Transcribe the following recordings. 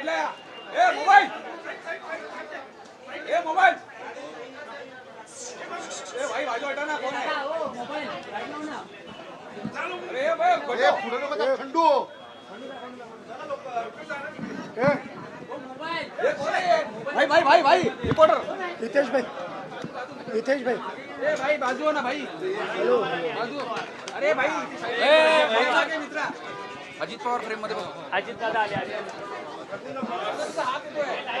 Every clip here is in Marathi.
એટલે ના ભાઈ હિતેશભાઈ. હિતેશભાઈ. એ ભાઈ બાજુ ના ભાઈ અરે ભાઈ મિત્ર? अजित पवार फ्रेममध्ये अजित दादा आले आले. हात येतोय आले.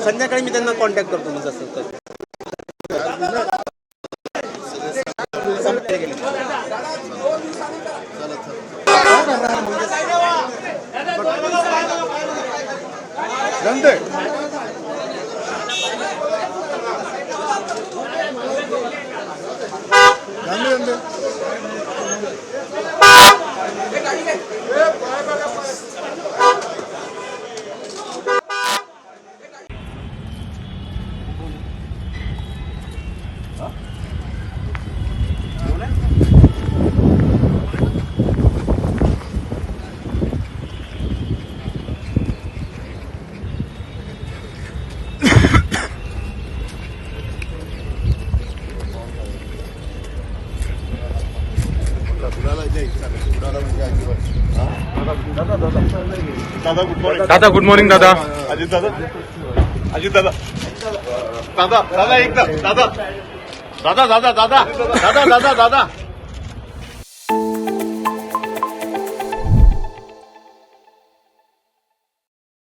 संध्याकाळी मी त्यांना कॉन्टॅक्ट करतो मग जसं तर. दादा गुड मॉर्निंग दादा गुड मॉर्निंग दादा. अजित दादा? अजित दादा. दादा दादा एकदा. दादा. दादा दादा दादा. दादा दादा दादा.